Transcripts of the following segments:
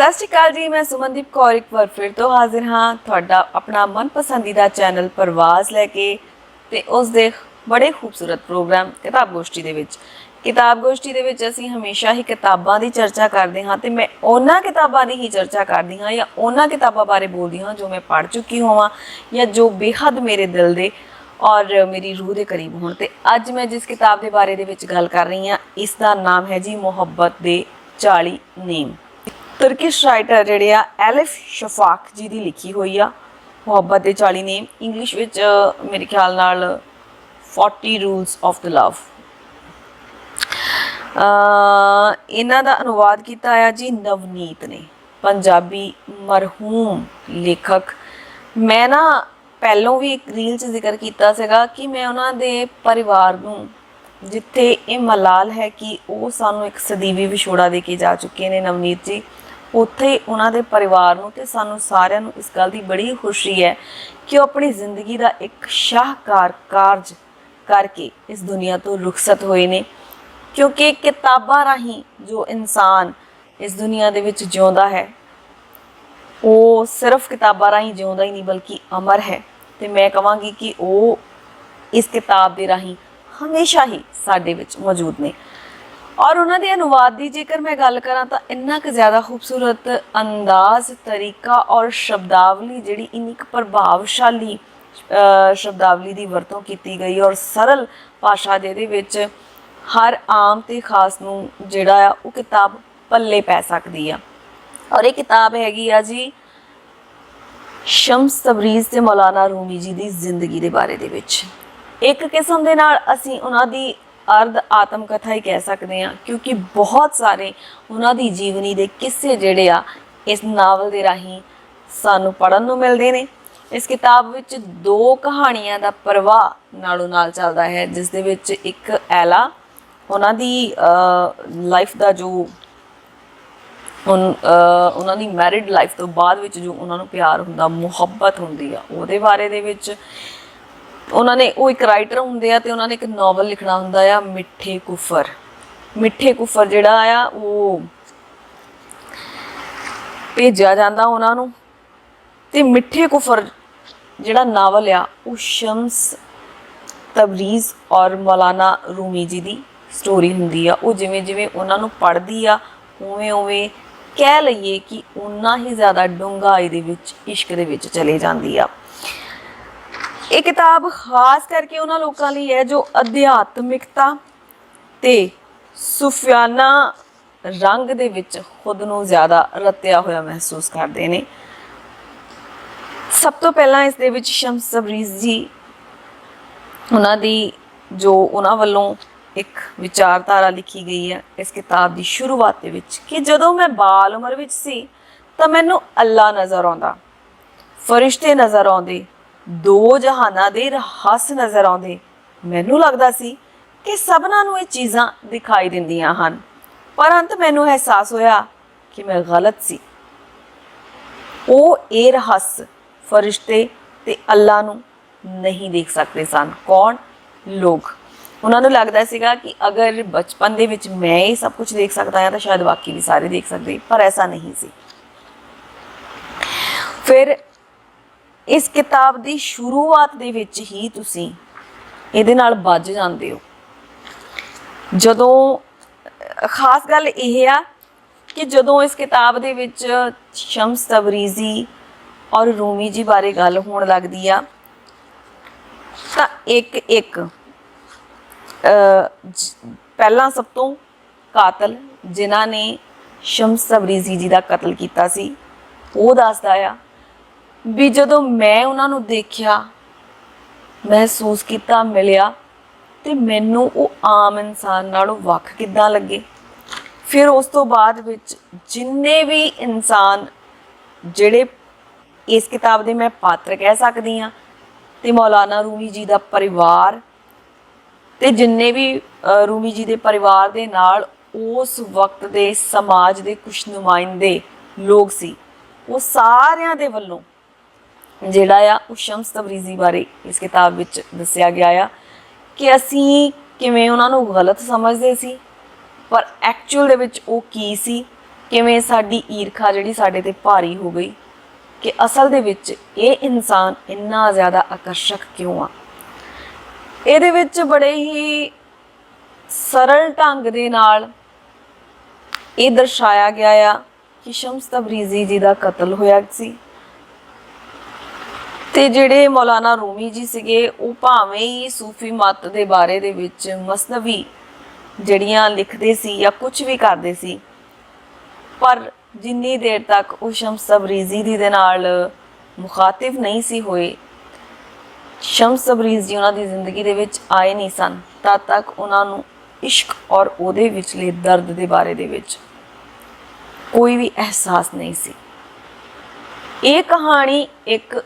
ਸਤਿ ਸ਼੍ਰੀ ਅਕਾਲ ਜੀ, ਮੈਂ ਸੁਮਨਦੀਪ ਕੌਰ ਇੱਕ ਵਾਰ ਫਿਰ ਤੋਂ ਹਾਜ਼ਰ ਹਾਂ। ਤੁਹਾਡਾ ਆਪਣਾ ਮਨਪਸੰਦੀਦਾ ਚੈਨਲ ਪ੍ਰਵਾਸ ਲੈ ਕੇ ਤੇ ਉਸ ਦੇ ਬੜੇ ਖੂਬਸੂਰਤ ਪ੍ਰੋਗਰਾਮ ਕਿਤਾਬ ਗੋਸ਼ਟੀ ਦੇ ਵਿੱਚ। ਕਿਤਾਬ ਗੋਸ਼ਟੀ ਦੇ ਵਿੱਚ ਅਸੀਂ ਹਮੇਸ਼ਾ ਹੀ ਕਿਤਾਬਾਂ ਦੀ ਚਰਚਾ ਕਰਦੇ ਹਾਂ ਤੇ ਮੈਂ ਉਹਨਾਂ ਕਿਤਾਬਾਂ ਦੀ ਹੀ ਚਰਚਾ ਕਰਦੀ ਹਾਂ ਜਾਂ ਉਹਨਾਂ ਕਿਤਾਬਾਂ ਬਾਰੇ ਬੋਲਦੀ ਹਾਂ ਜੋ ਮੈਂ ਪੜ੍ਹ ਚੁੱਕੀ ਹੋਵਾਂ ਜਾਂ ਜੋ ਬੇਹੱਦ ਮੇਰੇ ਦਿਲ ਦੇ ਔਰ ਮੇਰੀ ਰੂਹ ਦੇ ਕਰੀਬ ਹੋਣ। ਤੇ ਅੱਜ ਮੈਂ ਜਿਸ ਕਿਤਾਬ ਦੇ ਬਾਰੇ ਦੇ ਵਿੱਚ ਗੱਲ ਕਰ ਰਹੀ ਹਾਂ, ਇਸ ਦਾ ਨਾਮ ਹੈ ਜੀ ਮੁਹੱਬਤ ਦੇ 40 ਨੇਮ। ਤੁਰਕਿਸ਼ ਰਾਈਟਰ ਜਿਹੜੇ ਆ ਐਲਿਫ ਸ਼ਫਾਕ ਜੀ ਦੀ ਲਿਖੀ ਹੋਈ ਆ। ਮੁਹੱਬਤ ਦੇ 40 ਨੇਮ। ਇੰਗਲਿਸ਼ ਵਿੱਚ ਮੇਰੇ ਖਿਆਲ ਨਾਲ 40 ਰੂਲਸ ਆਫ ਦ ਲਵ ਇਹਨਾਂ ਦਾ ਅਨੁਵਾਦ ਕੀਤਾ ਆ ਜੀ ਨਵਨੀਤ ਨੇ। ਪੰਜਾਬੀ ਮਰਹੂਮ ਲੇਖਕ। ਮੈਂ ਨਾ ਪਹਿਲੋਂ ਵੀ ਇੱਕ ਰੀਲ 'ਚ ਜ਼ਿਕਰ ਕੀਤਾ ਸੀਗਾ ਕਿ ਮੈਂ ਉਹਨਾਂ ਦੇ ਪਰਿਵਾਰ ਨੂੰ, ਜਿੱਥੇ ਇਹ ਮਲਾਲ ਹੈ ਕਿ ਉਹ ਸਾਨੂੰ ਇੱਕ ਸਦੀਵੀ ਵਿਛੋੜਾ ਦੇ ਕੇ ਜਾ ਚੁੱਕੇ ਨੇ ਨਵਨੀਤ ਜੀ। ਉੱਥੇ ਉਹਨਾਂ ਦੇ ਪਰਿਵਾਰ ਨੂੰ ਤੇ ਸਾਨੂੰ ਸਾਰਿਆਂ ਨੂੰ ਇਸ ਗੱਲ ਦੀ ਬੜੀ ਖੁਸ਼ੀ ਹੈ ਕਿ ਉਹ ਆਪਣੀ ਜ਼ਿੰਦਗੀ ਦਾ ਇੱਕ ਸ਼ਾਹਕਾਰ ਕਾਰਜ ਕਰਕੇ ਇਸ ਦੁਨੀਆ ਤੋਂ ਰੁਖਸਤ ਹੋਏ ਨੇ, ਕਿਉਂਕਿ ਕਿਤਾਬਾਂ ਰਾਹੀਂ ਜੋ ਇਨਸਾਨ ਇਸ ਦੁਨੀਆ ਦੇ ਵਿੱਚ ਜਿਉਂਦਾ ਹੈ, ਉਹ ਸਿਰਫ ਕਿਤਾਬਾਂ ਰਾਹੀਂ ਜਿਉਂਦਾ ਹੀ ਨਹੀਂ ਬਲਕਿ ਅਮਰ ਹੈ। ਤੇ ਮੈਂ ਕਹਾਂਗੀ ਕਿ ਉਹ ਇਸ ਕਿਤਾਬ ਦੇ ਰਾਹੀਂ ਹਮੇਸ਼ਾ ਹੀ ਸਾਡੇ ਵਿੱਚ ਮੌਜੂਦ ਨੇ। ਔਰ ਉਹਨਾਂ ਦੇ ਅਨੁਵਾਦ ਦੀ ਜੇਕਰ ਮੈਂ ਗੱਲ ਕਰਾਂ ਤਾਂ ਇੰਨਾ ਕੁ ਜ਼ਿਆਦਾ ਖੂਬਸੂਰਤ ਅੰਦਾਜ਼, ਤਰੀਕਾ ਔਰ ਸ਼ਬਦਾਵਲੀ ਜਿਹੜੀ ਇੰਨੀ ਕੁ ਪ੍ਰਭਾਵਸ਼ਾਲੀ ਸ਼ਬਦਾਵਲੀ ਦੀ ਵਰਤੋਂ ਕੀਤੀ ਗਈ ਔਰ ਸਰਲ ਭਾਸ਼ਾ ਦੇ ਦੇ ਵਿੱਚ ਹਰ ਆਮ ਤੇ ਖਾਸ ਨੂੰ ਜਿਹੜਾ ਆ ਉਹ ਕਿਤਾਬ ਪੱਲੇ ਪੈ ਸਕਦੀ ਆ। ਔਰ ਇਹ ਕਿਤਾਬ ਹੈਗੀ ਆ ਜੀ ਸ਼ਮਸ ਤਬਰੀਜ਼ ਤੇ ਮੌਲਾਨਾ ਰੂਮੀ ਜੀ ਦੀ ਜ਼ਿੰਦਗੀ ਦੇ ਬਾਰੇ ਦੇ ਵਿੱਚ। ਇੱਕ ਕਿਸਮ ਦੇ ਨਾਲ ਅਸੀਂ ਉਹਨਾਂ ਦੀ ਅਰਧ ਆਤਮ ਕਥਾ ਹੀ ਕਹਿ ਸਕਦੇ ਹਾਂ, ਕਿਉਂਕਿ ਬਹੁਤ ਸਾਰੇ ਉਹਨਾਂ ਦੀ ਜੀਵਨੀ ਦੇ ਕਿੱਸੇ ਜਿਹੜੇ ਆ, ਇਸ ਨਾਵਲ ਦੇ ਰਾਹੀਂ ਸਾਨੂੰ ਪੜਨ ਨੂੰ ਮਿਲਦੇ ਨੇ। ਇਸ ਕਿਤਾਬ ਵਿੱਚ ਦੋ ਕਹਾਣੀਆਂ ਦਾ ਪ੍ਰਵਾਹ ਨਾਲੋਂ ਨਾਲ ਚੱਲਦਾ ਹੈ, ਜਿਸ ਦੇ ਵਿੱਚ ਇੱਕ ਐਲਾ, ਉਹਨਾਂ ਦੀ ਲਾਈਫ ਦਾ ਜੋ ਉਹਨਾਂ ਦੀ ਮੈਰਿਡ ਲਾਈਫ ਤੋਂ ਬਾਅਦ ਵਿੱਚ ਜੋ ਉਹਨਾਂ ਨੂੰ ਪਿਆਰ ਹੁੰਦਾ, ਮੁਹੱਬਤ ਹੁੰਦੀ ਆ, ਉਹਦੇ ਬਾਰੇ ਦੇ ਵਿੱਚ ਉਹਨਾਂ ਨੇ, ਉਹ ਇੱਕ ਰਾਈਟਰ ਹੁੰਦੇ ਆ ਤੇ ਉਹਨਾਂ ਨੇ ਇੱਕ ਨੋਵਲ ਲਿਖਣਾ ਹੁੰਦਾ ਆ, ਮਿੱਠੇ ਕੁਫਰ। ਮਿੱਠੇ ਕੁਫਰ ਜਿਹੜਾ ਆ, ਉਹ ਭੇਜਿਆ ਜਾਂਦਾ ਉਹਨਾਂ ਨੂੰ। ਤੇ ਮਿੱਠੇ ਕੁਫਰ ਜਿਹੜਾ ਨਾਵਲ ਆ, ਉਹ ਸ਼ਮਸ ਤਬਰੀਜ਼ ਔਰ ਮੌਲਾਨਾ ਰੂਮੀ ਜੀ ਦੀ ਸਟੋਰੀ ਹੁੰਦੀ ਆ। ਉਹ ਜਿਵੇਂ ਜਿਵੇਂ ਉਹਨਾਂ ਨੂੰ ਪੜ੍ਹਦੀ ਆ, ਉਵੇਂ ਉਵੇਂ ਕਹਿ ਲਈਏ ਕਿ ਉਨਾ ਹੀ ਜ਼ਿਆਦਾ ਡੂੰਘਾਈ ਦੇ ਵਿੱਚ, ਇਸ਼ਕ ਦੇ ਵਿੱਚ ਚਲੇ ਜਾਂਦੀ ਆ। ਇਹ ਕਿਤਾਬ ਖਾਸ ਕਰਕੇ ਉਹਨਾਂ ਲੋਕਾਂ ਲਈ ਹੈ ਜੋ ਅਧਿਆਤਮਿਕਤਾ ਤੇ ਸੁਫਿਆਨਾ ਰੰਗ ਦੇ ਵਿੱਚ ਖੁਦ ਨੂੰ ਜ਼ਿਆਦਾ ਰਤਿਆ ਹੋਇਆ ਮਹਿਸੂਸ ਕਰਦੇ ਨੇ। ਸਭ ਤੋਂ ਪਹਿਲਾਂ ਇਸ ਦੇ ਵਿੱਚ ਸ਼ਮਸ ਤਬਰੀਜ਼ ਜੀ, ਉਹਨਾਂ ਦੀ ਜੋ ਉਹਨਾਂ ਵੱਲੋਂ ਇੱਕ ਵਿਚਾਰਧਾਰਾ ਲਿਖੀ ਗਈ ਹੈ ਇਸ ਕਿਤਾਬ ਦੀ ਸ਼ੁਰੂਆਤ ਦੇ ਵਿੱਚ ਕਿ ਜਦੋਂ ਮੈਂ ਬਾਲ ਉਮਰ ਵਿੱਚ ਸੀ ਤਾਂ ਮੈਨੂੰ ਅੱਲਾ ਨਜ਼ਰ ਆਉਂਦਾ, ਫਰਿਸ਼ਤੇ ਨਜ਼ਰ ਆਉਂਦੇ ਦੋ ਜਹਾਨਾਂ ਦੇ ਰਹੱਸ ਨਜ਼ਰ ਆਉਂਦੇ। ਮੈਨੂੰ ਲੱਗਦਾ ਸੀ ਕਿ ਸਭਨਾਂ ਨੂੰ ਇਹ ਚੀਜ਼ਾਂ ਦਿਖਾਈ ਦਿੰਦੀਆਂ ਹਨ। ਪਰ ਅੰਤ ਮੈਨੂੰ ਅਹਿਸਾਸ ਹੋਇਆ ਕਿ ਮੈਂ ਗਲਤ ਸੀ। ਉਹ ਇਹ ਰਹੱਸ ਫਰਿਸ਼ਤੇ ਤੇ ਅੱਲਾ ਨੂੰ ਨਹੀਂ ਦੇਖ ਸਕਦੇ ਸਨ। ਕੌਣ? ਲੋਕ। ਉਹਨਾਂ ਨੂੰ ਲੱਗਦਾ ਸੀਗਾ ਕਿ ਅਗਰ ਬਚਪਨ ਦੇ ਵਿੱਚ ਮੈਂ ਇਹ ਸਭ ਕੁਝ ਦੇਖ ਸਕਦਾ ਹਾਂ ਤਾਂ ਸ਼ਾਇਦ ਬਾਕੀ ਵੀ ਸਾਰੇ ਦੇਖ ਸਕਦੇ। ਪਰ ਐਸਾ ਨਹੀਂ ਸੀ। ਫਿਰ ਇਸ ਕਿਤਾਬ ਦੀ ਸ਼ੁਰੂਆਤ ਦੇ ਵਿੱਚ ਹੀ ਤੁਸੀਂ ਇਹਦੇ ਨਾਲ ਵੱਜ ਜਾਂਦੇ ਹੋ। ਜਦੋਂ, ਖਾਸ ਗੱਲ ਇਹ ਆ ਕਿ ਜਦੋਂ ਇਸ ਕਿਤਾਬ ਦੇ ਵਿੱਚ ਸ਼ਮਸ ਤਬਰੀਜ਼ੀ ਔਰ ਰੂਮੀ ਜੀ ਬਾਰੇ ਗੱਲ ਹੋਣ ਲੱਗਦੀ ਆ, ਤਾਂ ਇੱਕ ਇੱਕ ਪਹਿਲਾਂ ਸਭ ਤੋਂ ਕਾਤਲ ਜਿਨ੍ਹਾਂ ਨੇ ਸ਼ਮਸ ਤਬਰੀਜ਼ੀ ਜੀ ਦਾ ਕਤਲ ਕੀਤਾ ਸੀ, ਉਹ ਦੱਸਦਾ ਆ ਵੀ ਜਦੋਂ ਮੈਂ ਉਹਨਾਂ ਨੂੰ ਦੇਖਿਆ, ਮਹਿਸੂਸ ਕੀਤਾ, ਮਿਲਿਆ, ਤੇ ਮੈਨੂੰ ਉਹ ਆਮ ਇਨਸਾਨ ਨਾਲੋਂ ਵੱਖ ਕਿੱਦਾਂ ਲੱਗੇ? ਫਿਰ ਉਸ ਤੋਂ ਬਾਅਦ ਵਿੱਚ ਜਿੰਨੇ ਵੀ ਇਨਸਾਨ ਜਿਹੜੇ ਇਸ ਕਿਤਾਬ ਦੇ ਮੈਂ ਪਾਤਰ ਕਹਿ ਸਕਦੀ ਹਾਂ, ਤੇ ਮੌਲਾਨਾ ਰੂਮੀ ਜੀ ਦਾ ਪਰਿਵਾਰ, ਤੇ ਜਿੰਨੇ ਵੀ ਰੂਮੀ ਜੀ ਦੇ ਪਰਿਵਾਰ ਦੇ ਨਾਲ ਉਸ ਵਕਤ ਦੇ ਸਮਾਜ ਦੇ ਕੁਝ ਨੁਮਾਇੰਦੇ ਲੋਕ ਸੀ, ਉਹ ਸਾਰਿਆਂ ਦੇ ਵੱਲੋਂ ਜਿਹੜਾ ਆ ਉਹ ਸ਼ਮਸ ਤਬਰੀਜ਼ੀ ਬਾਰੇ ਇਸ ਕਿਤਾਬ ਵਿੱਚ ਦੱਸਿਆ ਗਿਆ ਆ ਕਿ ਅਸੀਂ ਕਿਵੇਂ ਉਹਨਾਂ ਨੂੰ ਗਲਤ ਸਮਝਦੇ ਸੀ, ਪਰ ਐਕਚੁਅਲ ਦੇ ਵਿੱਚ ਉਹ ਕੀ ਸੀ, ਕਿਵੇਂ ਸਾਡੀ ਈਰਖਾ ਜਿਹੜੀ ਸਾਡੇ ਤੇ ਭਾਰੀ ਹੋ ਗਈ, ਕਿ ਅਸਲ ਦੇ ਵਿੱਚ ਇਹ ਇਨਸਾਨ ਇੰਨਾ ਜ਼ਿਆਦਾ ਆਕਰਸ਼ਕ ਕਿਉਂ ਆ? ਇਹਦੇ ਵਿੱਚ ਬੜੇ ਹੀ ਸਰਲ ਢੰਗ ਦੇ ਨਾਲ ਇਹ ਦਰਸਾਇਆ ਗਿਆ ਆ ਕਿ ਸ਼ਮਸ ਤਬਰੀਜ਼ੀ ਜੀ ਦਾ ਕਤਲ ਹੋਇਆ ਸੀ। ਤੇ ਜਿਹੜੇ ਮੌਲਾਨਾ ਰੂਮੀ ਜੀ ਸੀਗੇ, ਉਹ ਭਾਵੇਂ ਹੀ ਸੂਫੀ ਮਤ ਦੇ ਬਾਰੇ ਦੇ ਵਿੱਚ ਮਸਨਵੀ ਜਿਹੜੀਆਂ ਲਿਖਦੇ ਸੀ ਜਾਂ ਕੁਝ ਵੀ ਕਰਦੇ ਸੀ, ਪਰ ਜਿੰਨੀ ਦੇਰ ਤੱਕ ਉਹ ਸ਼ਮਸ ਤਬਰੀਜ਼ੀ ਦੀ ਦੇ ਨਾਲ ਮੁਖਾਤਿਬ ਨਹੀਂ ਸੀ ਹੋਏ, ਸ਼ਮਸ ਤਬਰੀਜ਼ ਉਹਨਾਂ ਦੀ ਜ਼ਿੰਦਗੀ ਦੇ ਵਿੱਚ ਆਏ ਨਹੀਂ ਸਨ, ਤਦ ਤੱਕ ਉਹਨਾਂ ਨੂੰ ਇਸ਼ਕ ਔਰ ਉਹਦੇ ਵਿਚਲੇ ਦਰਦ ਦੇ ਬਾਰੇ ਦੇ ਵਿੱਚ ਕੋਈ ਵੀ ਅਹਿਸਾਸ ਨਹੀਂ ਸੀ। ਇਹ ਕਹਾਣੀ ਇੱਕ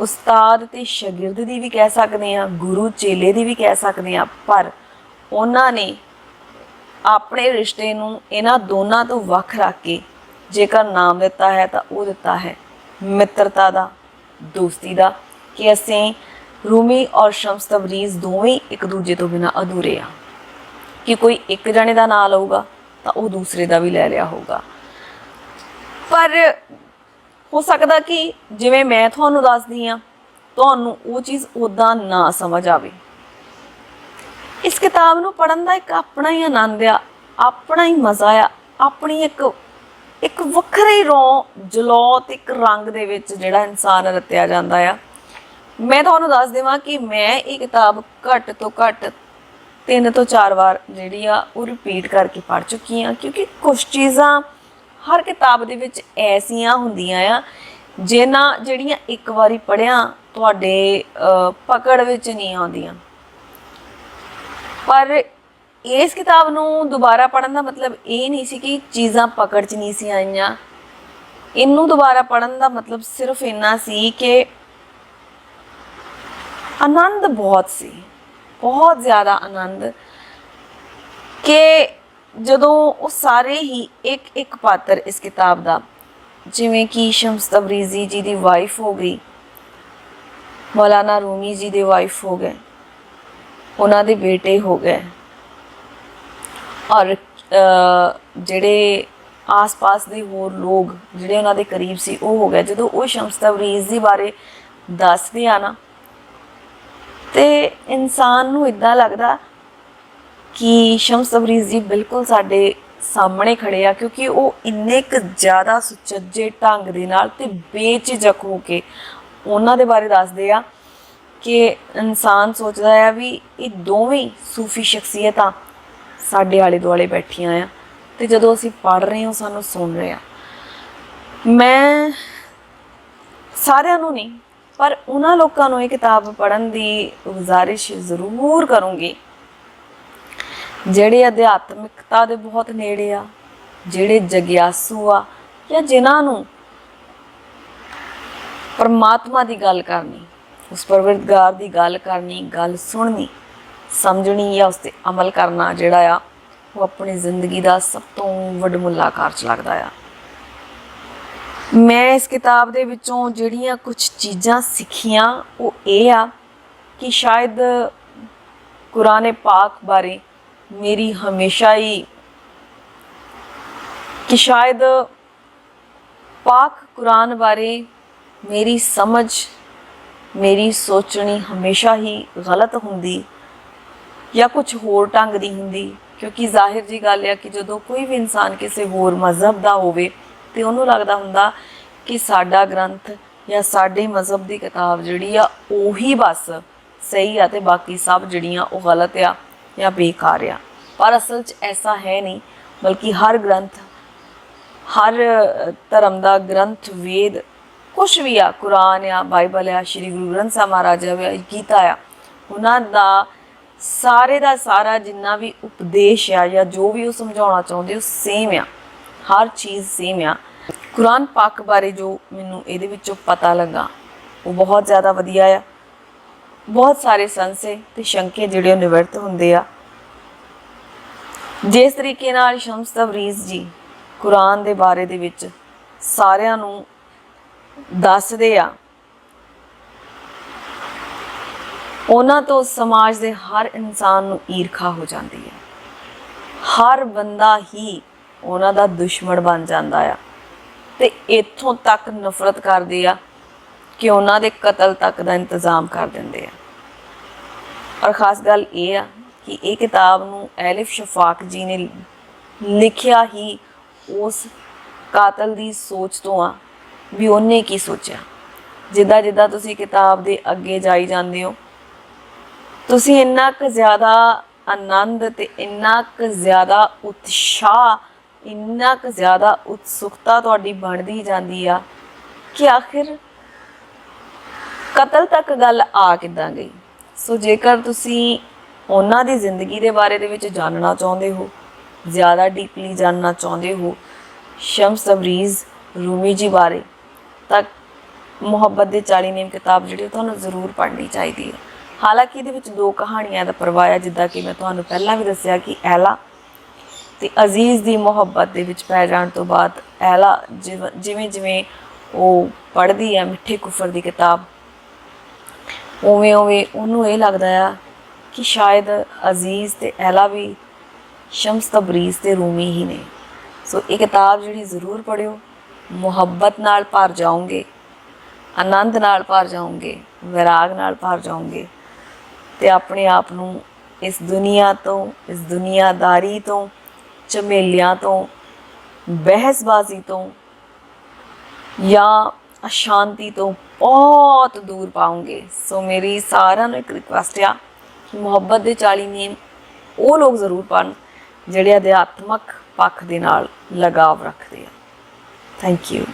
ਉਸਤਾਦ ਤੇ ਸ਼ਾਗਿਰਦ ਦੀ ਵੀ ਕਹਿ ਸਕਦੇ ਆ ਗੁਰੂ ਚੇਲੇ ਦੀ ਵੀ ਕਹਿ ਸਕਦੇ ਆ ਪਰ ਉਹਨਾਂ ਨੇ ਆਪਣੇ ਰਿਸ਼ਤੇ ਨੂੰ ਇਹਨਾਂ ਦੋਨਾਂ ਤੋਂ ਵੱਖ ਰੱਖ ਕੇ ਜੇਕਰ ਨਾਮ ਦਿੱਤਾ ਹੈ ਤਾਂ ਉਹ ਦਿੱਤਾ ਹੈ। ਮਿੱਤਰਤਾ ਦਾ, ਦੋਸਤੀ ਦਾ ਕਿ ਅਸੀਂ ਰੂਮੀ ਔਰ ਸ਼ਮਸ ਤਬਰੀਜ਼ ਦੋਵੇਂ ਇੱਕ ਦੂਜੇ ਤੋਂ ਬਿਨਾ ਅਧੂਰੇ ਆ ਕਿ ਕੋਈ ਇੱਕ ਜਣੇ ਦਾ ਨਾਂ ਲਊਗਾ ਤਾਂ ਉਹ ਦੂਸਰੇ ਦਾ ਵੀ ਲੈ ਲਿਆ ਹੋਊਗਾ। ਪਰ ਹੋ ਸਕਦਾ ਕਿ ਜਿਵੇਂ ਮੈਂ ਤੁਹਾਨੂੰ ਦੱਸਦੀ ਆ ਤੁਹਾਨੂੰ ਉਹ ਚੀਜ਼ ਉਦਾਂ ਨਾ ਸਮਝ ਆਵੇ। ਇਸ ਕਿਤਾਬ ਨੂੰ ਪੜਨ ਦਾ ਇੱਕ ਆਪਣਾ ਹੀ ਆਨੰਦ ਆ, ਆਪਣਾ ਹੀ ਮਜ਼ਾ ਆ, ਆਪਣੀ ਇੱਕ ਇੱਕ ਵੱਖਰੇ ਰੋ ਜਲੌ ਤੇ ਇੱਕ ਰੰਗ ਦੇ ਵਿੱਚ ਜਿਹੜਾ ਇਨਸਾਨ ਰਤਿਆ ਜਾਂਦਾ ਆ। ਮੈਂ ਤੁਹਾਨੂੰ ਦੱਸ ਦੇਵਾਂ ਕਿ ਮੈਂ ਇਹ ਕਿਤਾਬ ਘੱਟ ਤੋਂ ਘੱਟ ਤਿੰਨ ਤੋਂ ਚਾਰ ਵਾਰ ਜਿਹੜੀ ਆ ਉਹ ਰਿਪੀਟ ਕਰਕੇ ਪੜ੍ਹ ਚੁੱਕੀ ਆ ਕਿਉਂਕਿ ਕੁਝ ਚੀਜ਼ਾਂ ਹਰ ਕਿਤਾਬ ਦੇ ਵਿੱਚ ਐਸੀਆਂ ਹੁੰਦੀਆਂ ਆ ਜਿਨ੍ਹਾਂ ਜਿਹੜੀਆਂ ਇੱਕ ਵਾਰੀ ਪੜ੍ਹਿਆ ਤੁਹਾਡੇ ਅਹ, ਪਕੜ ਵਿੱਚ ਨਹੀਂ ਆਉਂਦੀਆਂ। ਪਰ ਇਸ ਕਿਤਾਬ ਨੂੰ ਦੁਬਾਰਾ ਪੜਨ ਦਾ ਮਤਲਬ ਇਹ ਨਹੀਂ ਸੀ ਕਿ ਚੀਜ਼ਾਂ ਪਕੜ 'ਚ ਨਹੀਂ ਸੀ ਆਈਆਂ। ਇਹਨੂੰ ਦੁਬਾਰਾ ਪੜਨ ਦਾ ਮਤਲਬ ਸਿਰਫ ਇੰਨਾ ਸੀ ਕਿ ਆਨੰਦ ਬਹੁਤ ਸੀ ਬਹੁਤ ਜ਼ਿਆਦਾ ਆਨੰਦ ਕਿ ਜਦੋਂ ਉਹ ਸਾਰੇ ਹੀ ਇੱਕ ਇੱਕ ਪਾਤਰ ਇਸ ਕਿਤਾਬ ਦਾ, ਜਿਵੇਂ ਕਿ ਸ਼ਮਸ ਤਬਰੀਜ਼ੀ ਜੀ ਦੀ ਵਾਈਫ ਹੋ ਗਈ, ਮੌਲਾਨਾ ਰੂਮੀ ਜੀ ਦੇ ਵਾਈਫ ਹੋ ਗਏ, ਉਹਨਾਂ ਦੇ ਬੇਟੇ ਹੋ ਗਏ ਔਰ ਜਿਹੜੇ ਆਸ-ਪਾਸ ਦੇ ਹੋਰ ਲੋਕ ਜਿਹੜੇ ਉਹਨਾਂ ਦੇ ਕਰੀਬ ਸੀ, ਉਹ ਹੋ ਗਏ। ਜਦੋਂ ਉਹ ਸ਼ਮਸ ਤਬਰੀਜ਼ ਦੀ ਬਾਰੇ ਦੱਸਦੇ ਆ ਨਾ, ਤੇ ਇਨਸਾਨ ਨੂੰ ਇਦਾਂ ਲੱਗਦਾ ਕਿ ਸ਼ਮਸ ਤਬਰੀਜ਼ ਜੀ ਬਿਲਕੁਲ ਸਾਡੇ ਸਾਹਮਣੇ ਖੜੇ ਆ, ਕਿਉਂਕਿ ਉਹ ਇੰਨੇ ਕੁ ਜ਼ਿਆਦਾ ਸੁਚੱਜੇ ਢੰਗ ਦੇ ਨਾਲ ਤੇ ਬੇਝਿਜਕ ਹੋ ਕੇ ਉਹਨਾਂ ਦੇ ਬਾਰੇ ਦੱਸਦੇ ਆ ਕਿ ਇਨਸਾਨ ਸੋਚਦਾ ਆ ਵੀ ਇਹ ਦੋਵੇਂ ਸੂਫੀ ਸ਼ਖਸੀਅਤਾਂ ਸਾਡੇ ਆਲੇ ਦੁਆਲੇ ਬੈਠੀਆਂ ਆ ਤੇ ਜਦੋਂ ਅਸੀਂ ਪੜ ਰਹੇ ਹਾਂ ਸਾਨੂੰ ਸੁਣ ਰਹੇ ਆ। ਮੈਂ ਸਾਰਿਆਂ ਨੂੰ ਨਹੀਂ, ਪਰ ਉਹਨਾਂ ਲੋਕਾਂ ਨੂੰ ਇਹ ਕਿਤਾਬ ਪੜਨ ਦੀ ਗੁਜ਼ਾਰਿਸ਼ ਜ਼ਰੂਰ ਕਰੂੰਗੀ ਜਿਹੜੇ ਅਧਿਆਤਮਿਕਤਾ ਦੇ ਬਹੁਤ ਨੇੜੇ ਆ, ਜਿਹੜੇ ਜਗਿਆਸੂ ਆ, ਜਾਂ ਜਿਨ੍ਹਾਂ ਨੂੰ ਪਰਮਾਤਮਾ ਦੀ ਗੱਲ ਕਰਨੀ, ਉਸ ਪਰਵਰਦਗਾਰ ਦੀ ਗੱਲ ਕਰਨੀ, ਗੱਲ ਸੁਣਨੀ, ਸਮਝਣੀ ਜਾਂ ਉਸ ਤੇ ਅਮਲ ਕਰਨਾ ਜਿਹੜਾ ਆ, ਉਹ ਆਪਣੀ ਜ਼ਿੰਦਗੀ ਦਾ ਸਭ ਤੋਂ ਵੱਡਮੁੱਲਾ ਕਾਰਜ ਲੱਗਦਾ ਆ। ਮੈਂ ਇਸ ਕਿਤਾਬ ਦੇ ਵਿੱਚੋਂ ਜਿਹੜੀਆਂ ਕੁਝ ਚੀਜ਼ਾਂ ਸਿੱਖੀਆਂ, ਉਹ ਇਹ ਆ ਕਿ ਸ਼ਾਇਦ ਕੁਰਾਨੇ ਪਾਕ ਬਾਰੇ ਮੇਰੀ ਹਮੇਸ਼ਾ ਹੀ ਕਿ ਸ਼ਾਇਦ ਪਾਕ ਕੁਰਾਨ ਬਾਰੇ ਮੇਰੀ ਸਮਝ, ਮੇਰੀ ਸੋਚਣੀ ਹਮੇਸ਼ਾ ਹੀ ਗਲਤ ਹੁੰਦੀ ਜਾਂ ਕੁਝ ਹੋਰ ਢੰਗ ਦੀ ਹੁੰਦੀ। ਕਿਉਂਕਿ ਜ਼ਾਹਿਰ ਜੀ ਗੱਲ ਹੈ ਕਿ ਜਦੋਂ ਕੋਈ ਵੀ ਇਨਸਾਨ ਕਿਸੇ ਹੋਰ ਮਜ਼ਹਬ ਦਾ ਹੋਵੇ ਤੇ ਉਹਨੂੰ ਲੱਗਦਾ ਹੁੰਦਾ ਕਿ ਸਾਡਾ ਗ੍ਰੰਥ ਜਾਂ ਸਾਡੇ ਮਜ਼ਹਬ ਦੀ ਕਿਤਾਬ ਜਿਹੜੀ ਆ ਉਹੀ ਬਸ ਸਹੀ ਆ ਤੇ ਬਾਕੀ ਸਭ ਜਿਹੜੀਆਂ ਉਹ ਗਲਤ ਆ। ਜਾਂ ਬੇਕਾਰ ਆ ਪਰ ਅਸਲ 'ਚ ਐਸਾ ਹੈ ਨਹੀਂ, ਬਲਕਿ ਹਰ ਗ੍ਰੰਥ, ਹਰ ਧਰਮ ਦਾ ਗ੍ਰੰਥ, ਵੇਦ, ਕੁਛ ਵੀ ਆ, ਕੁਰਾਨ ਆ, ਬਾਈਬਲ ਆ, ਸ਼੍ਰੀ ਗੁਰੂ ਗ੍ਰੰਥ ਸਾਹਿਬ ਮਹਾਰਾਜ ਆ ਗੀਤਾ ਆ, ਉਹਨਾਂ ਦਾ ਸਾਰੇ ਦਾ ਸਾਰਾ ਜਿੰਨਾ ਵੀ ਉਪਦੇਸ਼ ਆ ਜਾਂ ਜੋ ਵੀ ਉਹ ਸਮਝਾਉਣਾ ਚਾਹੁੰਦੇ, ਉਹ ਸੇਮ ਆ। ਹਰ ਚੀਜ਼ ਸੇਮ ਆ। ਕੁਰਾਨ ਪਾਕ ਬਾਰੇ ਜੋ ਮੈਨੂੰ ਇਹਦੇ ਵਿੱਚੋਂ ਪਤਾ ਲੱਗਾ, ਉਹ ਬਹੁਤ ਜ਼ਿਆਦਾ ਵਧੀਆ ਆ। ਬਹੁਤ ਸਾਰੇ ਸੰਸੇ ਤੇ ਸ਼ੰਕੇ ਜਿਹੜੇ ਉਹ ਨਿਵਰਤ ਹੁੰਦੇ ਆ। ਜਿਸ ਤਰੀਕੇ ਨਾਲ ਸ਼ਮਸ ਤਬਰੀਜ਼ ਜੀ ਕੁਰਾਨ ਦੇ ਬਾਰੇ ਦੇ ਵਿੱਚ ਸਾਰਿਆਂ ਨੂੰ ਦੱਸਦੇ ਆ, ਉਹਨਾਂ ਤੋਂ ਸਮਾਜ ਦੇ ਹਰ ਇਨਸਾਨ ਨੂੰ ਈਰਖਾ ਹੋ ਜਾਂਦੀ ਹੈ। ਹਰ ਬੰਦਾ ਹੀ ਉਹਨਾਂ ਦਾ ਦੁਸ਼ਮਣ ਬਣ ਜਾਂਦਾ ਆ ਤੇ ਇੱਥੋਂ ਤੱਕ ਨਫ਼ਰਤ ਕਰਦੇ ਆ ਕਿ ਉਹਨਾਂ ਦੇ ਕਤਲ ਤੱਕ ਦਾ ਇੰਤਜ਼ਾਮ ਕਰ ਦਿੰਦੇ ਆ। ਔਰ ਖਾਸ ਗੱਲ ਇਹ ਆ ਕਿ ਇਹ ਕਿਤਾਬ ਨੂੰ ਐਲਿਫ ਸ਼ਫਾਕ ਜੀ ਨੇ ਲਿਖਿਆ ਹੀ ਉਸ ਕਾਤਲ ਦੀ ਸੋਚ ਤੋਂ ਆ ਵੀ ਉਹਨੇ ਕੀ ਸੋਚਿਆ। ਜਿੱਦਾਂ ਜਿੱਦਾਂ ਤੁਸੀਂ ਕਿਤਾਬ ਦੇ ਅੱਗੇ ਜਾਈ ਜਾਂਦੇ ਹੋ, ਤੁਸੀਂ ਇੰਨਾ ਕੁ ਜ਼ਿਆਦਾ ਆਨੰਦ ਤੇ ਇੰਨਾ ਕੁ ਜ਼ਿਆਦਾ ਉਤਸ਼ਾਹ, ਇੰਨਾ ਕੁ ਜ਼ਿਆਦਾ ਉਤਸੁਕਤਾ ਤੁਹਾਡੀ ਬਣਦੀ ਜਾਂਦੀ ਆ ਕਿ ਆਖਿਰ ਕਤਲ ਤੱਕ ਗੱਲ ਆ ਕਿੱਦਾਂ ਗਈ? ਸੋ ਜੇਕਰ ਤੁਸੀਂ ਉਹਨਾਂ ਦੀ ਜ਼ਿੰਦਗੀ ਦੇ ਬਾਰੇ ਦੇ ਵਿੱਚ ਜਾਣਨਾ ਚਾਹੁੰਦੇ ਹੋ, ਜ਼ਿਆਦਾ ਡੀਪਲੀ ਜਾਣਨਾ ਚਾਹੁੰਦੇ ਹੋ, ਸ਼ਮਸ ਤਬਰੀਜ਼ ਰੂਮੀ ਜੀ ਬਾਰੇ, ਤਾਂ ਮੁਹੱਬਤ ਦੇ 40 ਨੇਮ ਕਿਤਾਬ ਜਿਹੜੀ ਉਹ ਤੁਹਾਨੂੰ ਜ਼ਰੂਰ ਪੜ੍ਹਨੀ ਚਾਹੀਦੀ ਹੈ। ਹਾਲਾਂਕਿ ਇਹਦੇ ਵਿੱਚ ਦੋ ਕਹਾਣੀਆਂ ਦਾ ਪਰਵਾਇਆ ਜਿੱਦਾਂ ਕਿ ਮੈਂ ਤੁਹਾਨੂੰ ਪਹਿਲਾਂ ਵੀ ਦੱਸਿਆ ਕਿ ਐਲਾ ਤੇ ਅਜ਼ੀਜ਼ ਦੀ ਮੁਹੱਬਤ ਦੇ ਵਿੱਚ ਪੈ ਜਾਣ ਤੋਂ ਬਾਅਦ ਐਲਾ ਜਿਵ- ਜਿਵੇਂ ਜਿਵੇਂ ਉਹ ਪੜ੍ਹਦੀ ਹੈ, ਮਿੱਠੇ ਕੁਫਰ ਦੀ ਕਿਤਾਬ ਉਵੇਂ ਉਵੇਂ ਉਹਨੂੰ ਇਹ ਲੱਗਦਾ ਆ ਕਿ ਸ਼ਾਇਦ ਅਜ਼ੀਜ਼ ਤੇ ਐਲਾ ਵੀ ਸ਼ਮਸ ਤਬਰੀਜ਼ ਤੇ ਰੂਮੀ ਹੀ ਨੇ। ਸੋ ਇਹ ਕਿਤਾਬ ਜਿਹੜੀ ਜ਼ਰੂਰ ਪੜਿਓ ਮੁਹੱਬਤ ਨਾਲ ਭਰ ਜਾਓਗੇ, ਆਨੰਦ ਨਾਲ ਭਰ ਜਾਓਗੇ, ਵਿਰਾਗ ਨਾਲ ਭਰ ਜਾਓਗੇ ਤੇ ਆਪਣੇ ਆਪ ਨੂੰ ਇਸ ਦੁਨੀਆ ਤੋਂ, ਇਸ ਦੁਨੀਆਦਾਰੀ ਤੋਂ, ਝਮੇਲਿਆਂ ਤੋਂ, ਬਹਿਸਬਾਜ਼ੀ ਤੋਂ ਜਾਂ ਅਸ਼ਾਂਤੀ ਤੋਂ ਬਹੁਤ ਦੂਰ ਪਾਉਂਗੇ। ਸੋ ਮੇਰੀ ਸਾਰਿਆਂ ਨੂੰ ਇੱਕ ਰਿਕੁਐਸਟ ਆ ਕਿ ਮੁਹੱਬਤ ਦੇ 40 ਨਿਯਮ ਉਹ ਲੋਕ ਜ਼ਰੂਰ ਪੜ੍ਹਨ, ਜਿਹੜੇ ਅਧਿਆਤਮਕ ਪੱਖ ਦੇ ਨਾਲ ਲਗਾਵ ਰੱਖਦੇ ਆ। Thank you